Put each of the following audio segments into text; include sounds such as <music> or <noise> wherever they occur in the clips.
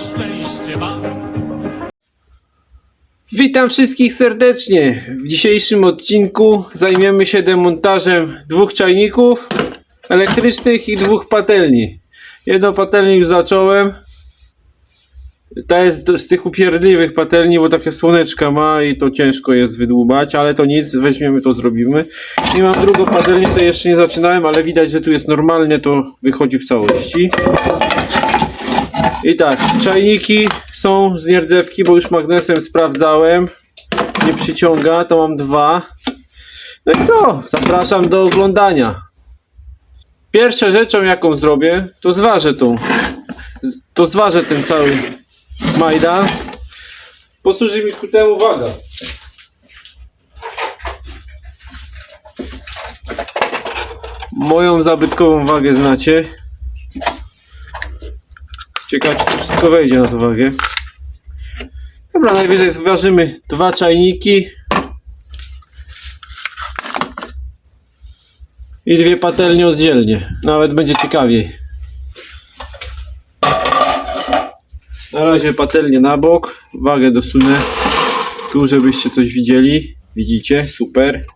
szczęście mam. Witam wszystkich serdecznie. W dzisiejszym odcinku zajmiemy się demontażem dwóch czajników elektrycznych i dwóch patelni. Jedną patelnię już zacząłem. Ta jest z tych upierdliwych patelni, bo takie słoneczka ma i to ciężko jest wydłubać, ale to nic, weźmiemy to zrobimy. I mam drugą patelnię, to jeszcze nie zaczynałem, ale widać, że tu jest normalnie, to wychodzi w całości. I tak, czajniki są z nierdzewki, bo już magnesem sprawdzałem. Nie przyciąga, to mam dwa. No i co? Zapraszam do oglądania. Pierwszą rzeczą, jaką zrobię, to zważę tą. To zważę ten cały majdan. Posłuży mi ku temu waga. Moją zabytkową wagę znacie. Ciekawe, czy to wszystko wejdzie na tą wagę. Dobra, najwyżej zważymy dwa czajniki. I dwie patelnie oddzielnie. Nawet będzie ciekawiej. Na razie patelnię na bok. Wagę dosunę. Tu, żebyście coś widzieli. Widzicie? Super.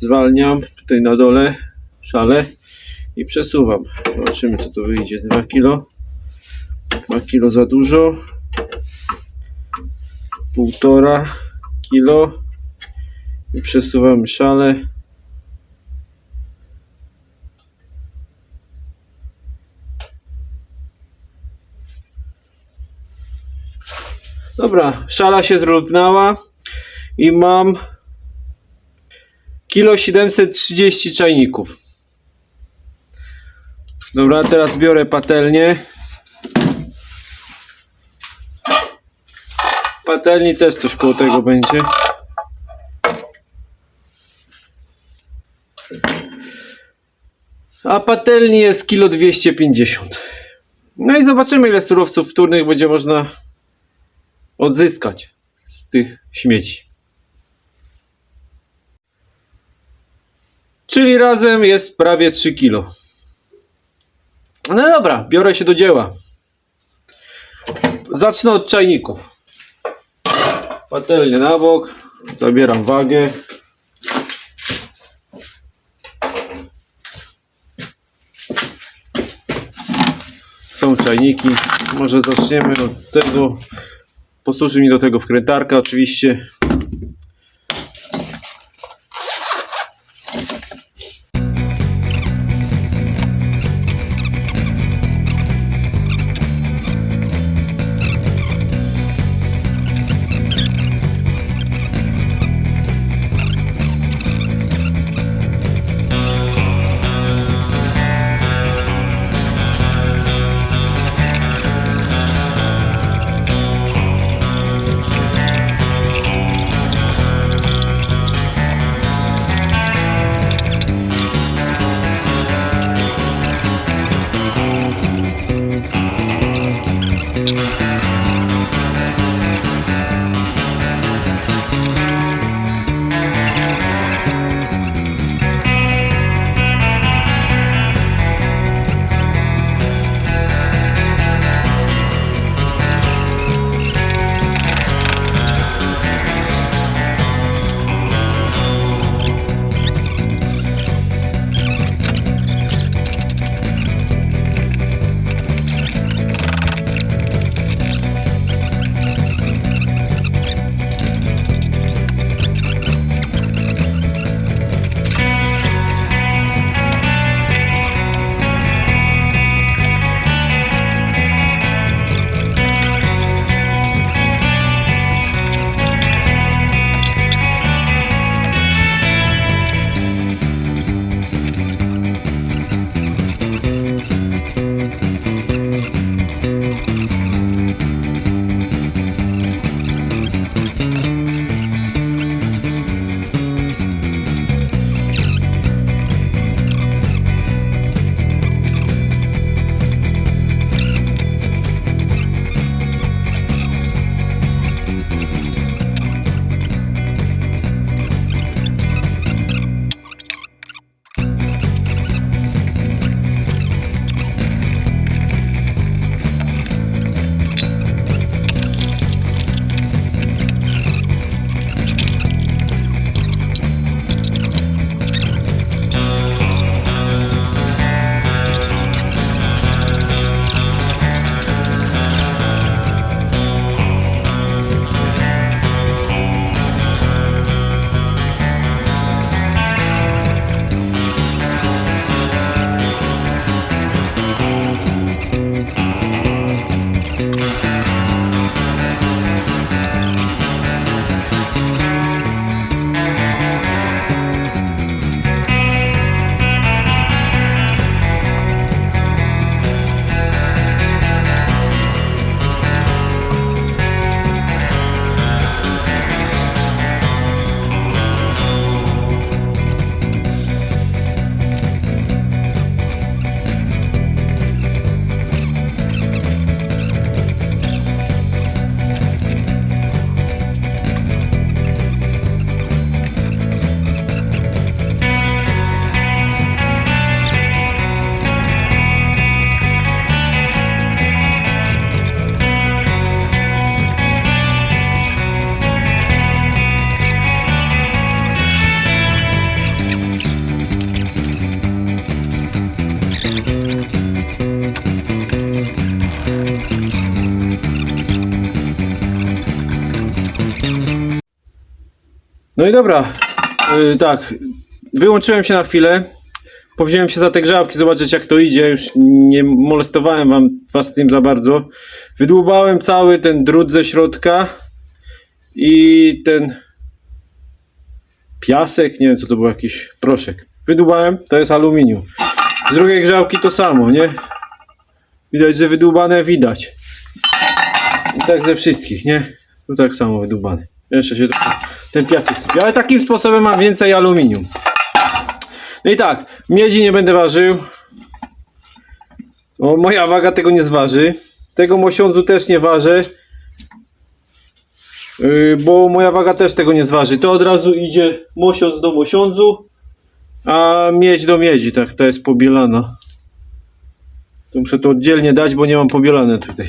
Zwalniam. Tutaj na dole. Szale. I przesuwam. Zobaczymy, co tu wyjdzie. 2 kilo. 2 kilo za dużo. Półtora kilo. I przesuwamy szale. Dobra, szala się zrównała i mam kilo 730 czajników. Dobra, teraz biorę patelnię. Patelni też coś koło tego będzie. A patelni jest kilo 250. No i zobaczymy ile surowców wtórnych będzie można odzyskać z tych śmieci. Czyli razem jest prawie 3 kilo. No dobra, biorę się do dzieła. Zacznę od czajników. Patelnię na bok. Zabieram wagę. Są czajniki. Może zaczniemy od tego. Posłuży mi do tego wkrętarka oczywiście. No i dobra, yy, tak, wyłączyłem się na chwilę, powziąłem się za te grzałki, zobaczyć jak to idzie, już nie molestowałem wam was tym za bardzo. Wydłubałem cały ten drut ze środka i ten piasek, nie wiem co to był, jakiś proszek. Wydłubałem, to jest aluminium. Z drugiej grzałki to samo, nie? Widać, że wydłubane widać. I tak ze wszystkich, nie? Tu tak samo wydłubane. Jeszcze się trochę ten piasek sypie. Ale takim sposobem mam więcej aluminium. No i tak, miedzi nie będę ważył. O, moja waga tego nie zważy. Tego mosiądzu też nie ważę. Yy, bo moja waga też tego nie zważy. To od razu idzie mosiądz do mosiądzu, a miedź do miedzi. Tak, to jest pobielana. To muszę to oddzielnie dać, bo nie mam pobielane tutaj.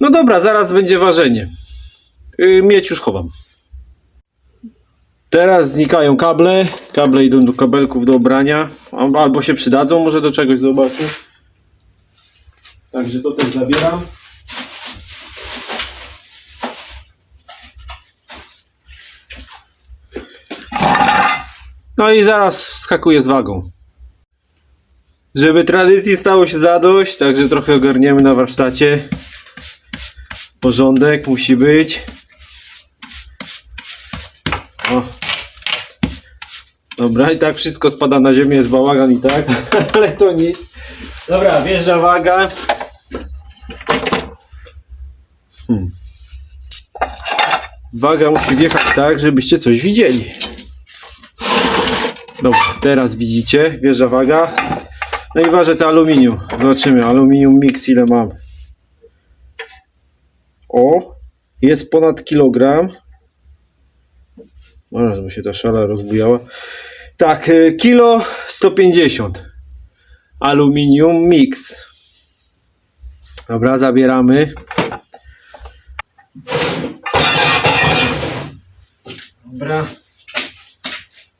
No dobra, zaraz będzie ważenie. Yy, miedź już chowam. Teraz znikają kable. Kable idą do kabelków do obrania. Al- Albo się przydadzą, może do czegoś zobaczę. Także to też zabieram. No i zaraz wskakuję z wagą. Żeby tradycji stało się zadość, także trochę ogarniemy na warsztacie. Porządek musi być. O. Dobra, i tak wszystko spada na ziemię, jest bałagan i tak, <laughs> ale to nic. Dobra, wjeżdża waga. Hmm. Waga musi wjechać tak, żebyście coś widzieli. Dobra, teraz widzicie, wjeżdża waga. No i ważę to aluminium. Zobaczymy, aluminium mix ile mam. O, jest ponad kilogram. Zaraz, bo się ta szala rozbujała. Tak, y, kilo 150. Aluminium mix. Dobra, zabieramy. Dobra.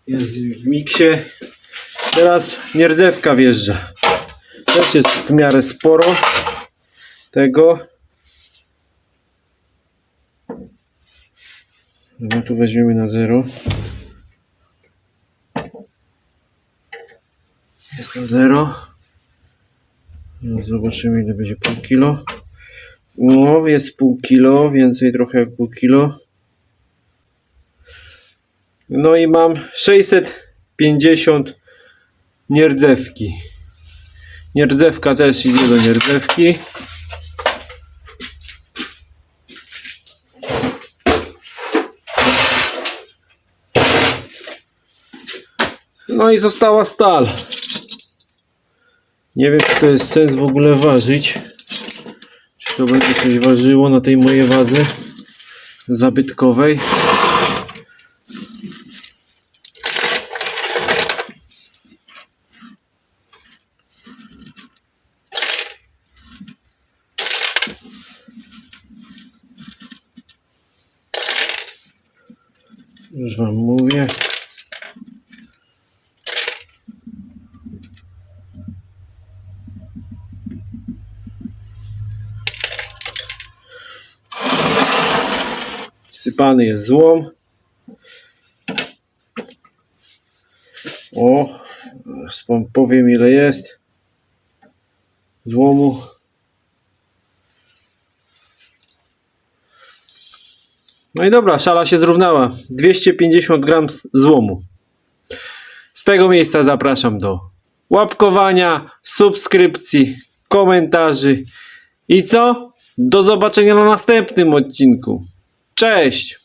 Jest w miksie. Teraz nierdzewka wjeżdża. Też jest w miarę sporo tego. No tu weźmiemy na zero. Jest na zero. No, zobaczymy ile będzie pół kilo. No, jest pół kilo, więcej trochę jak pół kilo. No i mam 650 nierdzewki. Nierdzewka też idzie do nierdzewki. No i została stal. Nie wiem, czy to jest sens w ogóle ważyć. Czy to będzie coś ważyło na tej mojej wadze zabytkowej. Już wam mówię. Wsypany jest złom. O, powiem ile jest złomu. No i dobra, szala się zrównała. 250 gram złomu. Z tego miejsca zapraszam do łapkowania, subskrypcji, komentarzy. I co? Do zobaczenia na następnym odcinku. Cześć!